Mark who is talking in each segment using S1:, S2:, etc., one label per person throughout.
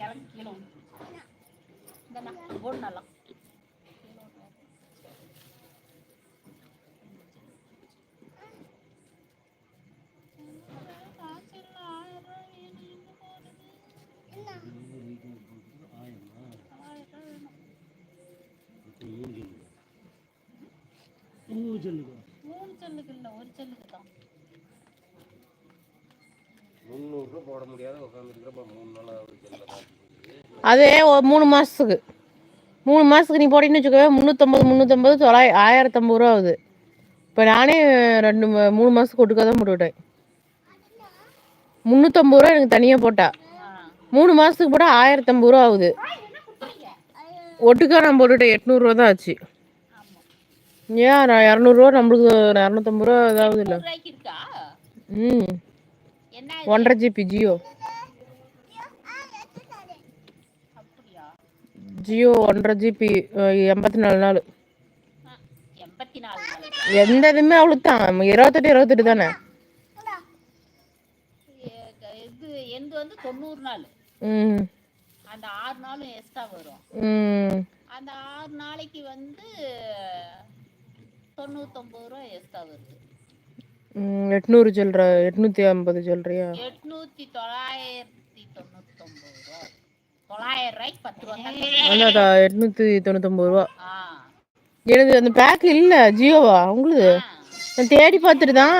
S1: கிழங்கு கீழே இந்த போடு நல்லா. மூணு செல்லுக்கு இல்லை ஒரு செல்லுக்கு தான்.
S2: முந்நூறுரூவா போட முடியாத உட்காந்துருக்கிறப்ப மூணு நாள் ஆகுது
S3: அதே ஒரு மூணு மாதத்துக்கு மூணு மாதத்துக்கு நீ போட்டின்னு வச்சுக்கோ முந்நூற்றம்பது முந்நூற்றம்பது தொள்ளாயிரம் ஆயிரத்தம்பது ரூபா ஆகுது. இப்போ நானே ரெண்டு மூணு மாதத்துக்கு ஒட்டுக்காக தான் போட்டுவிட்டேன் முந்நூற்றம்பது ரூபா எனக்கு தனியாக போட்டா. மூணு மாதத்துக்கு போட்டால் ஆயிரத்தம்பது ரூபா ஆகுது. ஒட்டுக்கா நான் போட்டுட்டேன் எட்நூறுரூவா தான் ஆச்சு. ஏன் நான் இரநூறுவா நம்மளுக்கு இரநூத்தம்பது ரூபா இதாகுது இல்லை ம். ஒன்றரை ஜிபி ஜியோ. ஜியோ ஒன்றரை ஜிபி எண்பத்தி நாலு நாள். எந்த இதுவுமே அவ்வளோ தான் இருபத்தெட்டு இருபத்தெட்டு தானே?
S1: எந்து வந்து தொண்ணூறு நாள்.
S3: ம்.
S1: அந்த ஆறு நாளும் எக்ஸ்ட்ரா வரும்.
S3: ம்.
S1: அந்த ஆறு நாளைக்கு வந்து தொண்ணூத்தொம்பது ரூபா எக்ஸ்ட்ரா வருது.
S3: எட்நூறு சொல்ற எட்நூத்தி ஐம்பது சொல்றியா?
S1: எட்நூத்தி தொள்ளாயிரத்தி தொண்ணூத்தொம்பது ரூபா. தொள்ளாயிரம் ரூபாய்க்கு பத்து ரூபா
S3: எட்நூத்தி தொண்ணூத்தொம்பது ரூபா. எனக்கு அந்த பேக் இல்ல ஜியோவா? உங்களுக்கு. நான் தேடி பார்த்துட்டு தான்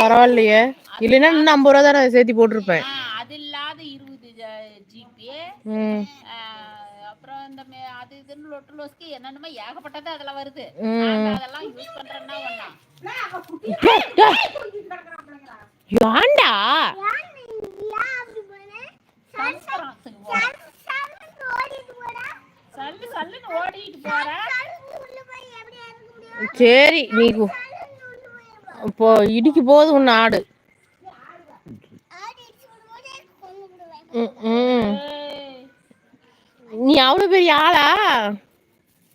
S3: பரவாயில்லையே. இல்லைன்னா இன்னும் ஐம்பது ரூபா தான் சேர்த்தி போட்டிருப்பேன்.
S1: அது இல்லாத இருபது ஜிபி
S3: ம்.
S1: அப்புறம் இந்த அது இதுன்னு லொட்டு லொஸ்கி என்னென்னமோ ஏகப்பட்டது அதுல வருது. அதெல்லாம் யூஸ் பண்றேன்னா போறேன். சல்லு சல்லுன்னு ஓடிட்டு போறேன்
S3: சரி நீ இப்போ இடிக்கு போகுது உன் ஆடு. ம், ம்.
S1: ஏய்,
S3: நீ அவ்வளோ பெரிய ஆளா?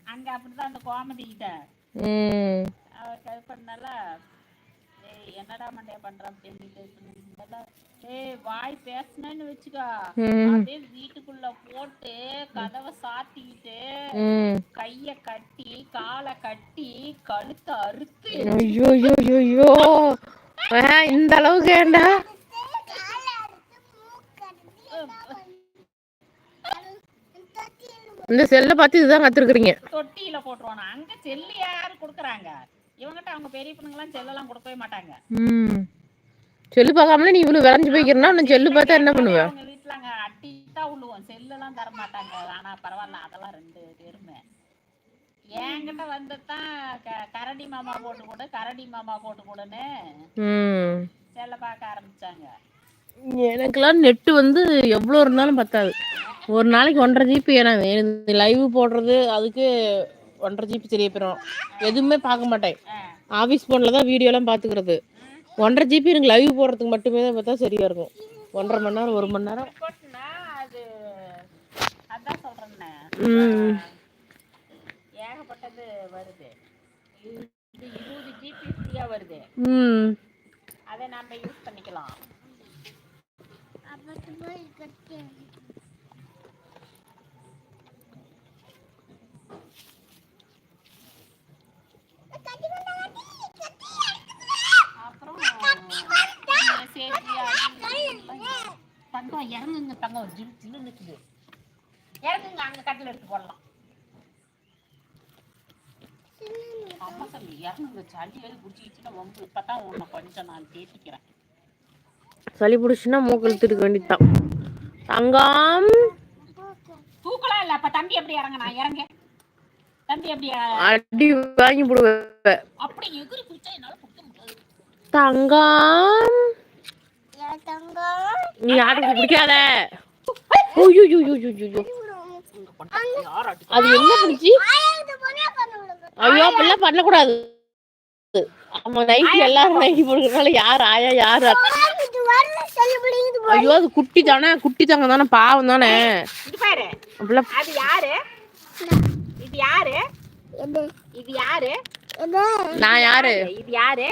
S1: அங்க அப்படிதான் அந்த கோமதி கிட்ட. பண்ணல ஏய் என்னடா மண்டைய பண்ற? அப்படின்னு ஏய் வாய் பேசுனேன்னு வச்சுக்கோ. அப்படியே வீட்டுக்குள்ள போட்டு கதவை சாத்திக்கிட்டு கைய கட்டி காலை கட்டி கழுத்தை அறுத்து
S3: ஐயோ ஐயோ ஐயோ இந்த அளவுக்கு ஏண்டா? இந்த செல்லை பார்த்து இதுதான் கத்துருக்குறீங்க.
S1: தொட்டியில போட்டுருவானா. அங்க செல்லு யாரு கொடுக்குறாங்க? இவங்கிட்ட அவங்க பெரிய பொண்ணுங்களாம் செல்லெல்லாம் கொடுக்கவே மாட்டாங்க.
S3: ம். செல்லு பார்க்காமலே நீ இவ்வளவு விளைஞ்சு போய்க்கிறனா நான் செல்லு பார்த்தா என்ன பண்ணுவ?
S1: அவங்க வீட்டுல அங்க அட்டி தான் உள்ளுவோம் செல்லெல்லாம் தர மாட்டாங்க ஆனா பரவாயில்ல அதெல்லாம் ரெண்டு பேருமே. என்கிட்ட வந்துதான் க- கரடி மாமா போட்டு கொடு கரடி மாமா போட்டு கொடுன்னு செல்ல பார்க்க ஆரம்பிச்சாங்க.
S3: எனக்கெல்லாம் நெட்டு வந்து எவ்வளோ இருந்தாலும் பத்தாது. ஒரு நாளைக்கு ஒன்றரை ஜிபி எனக்கு லைவ் போடுறது அதுக்கு ஒன்றரை ஜிபி தெரிய போயிடும் எதுவுமே பார்க்க மாட்டேன். ஆஃபீஸ் ஃபோனில் தான் வீடியோலாம் பார்த்துக்கிறது. ஒன்றரை ஜிபி எனக்கு லைவ் போடுறதுக்கு மட்டுமே தான் பார்த்தா சரியாக இருக்கும். ஒன்றரை மணி நேரம் ஒரு மணி நேரம்.
S1: போட்டுனா அது அதான் சொல்றேன்னே.
S3: ம்.
S1: ஏகப்பட்டது வருது. இருபது ஜிபி ஃப்ரீயா வருது.
S3: ம்.
S1: அதை நம்ம யூஸ் பண்ணிக்கலாம். தங்கம் இறங்குங்க தங்கம் ஜில் ஜில்லு நிற்குது இறங்குங்க அங்க கட்டில் எடுத்து போடலாம். அம்மா சொல்லி இறங்குங்க. சளி வேறு பிடிச்சிக்கிச்சுன்னா வந்து இப்பதான் உன்னை கொஞ்சம் நான் தேத்திக்கிறேன்.
S3: சளி பிடிச்சுன்னா மூக்கு இழுத்துட்டு வேண்டியதுதான். தங்கம்.
S1: தூக்கலாம் இல்ல. அப்ப தம்பி எப்படி இறங்கினா? இறங்க. தம்பி எப்படி
S3: அடி வாங்கி போடுவேன்.
S1: அப்படி எகிரி குச்சா என்னால
S3: தங்கம். நீ யாருக்கு பிடிக்காத. அது என்ன பிடிச்சி ஐயோ அப்படிலாம் பண்ணக்கூடாது ஆமா நைட்டு எல்லாரும் நைட்டி போடுறதுனால யார் ஆயா யார் ஐயோ அது குட்டி தானே குட்டி தாங்க தானே பாவம் தானே
S1: பாரு
S3: அப்படிலாம்
S1: அது யாரு இது யாரு இது யாரு
S3: நான் யாரு
S1: இது யாரு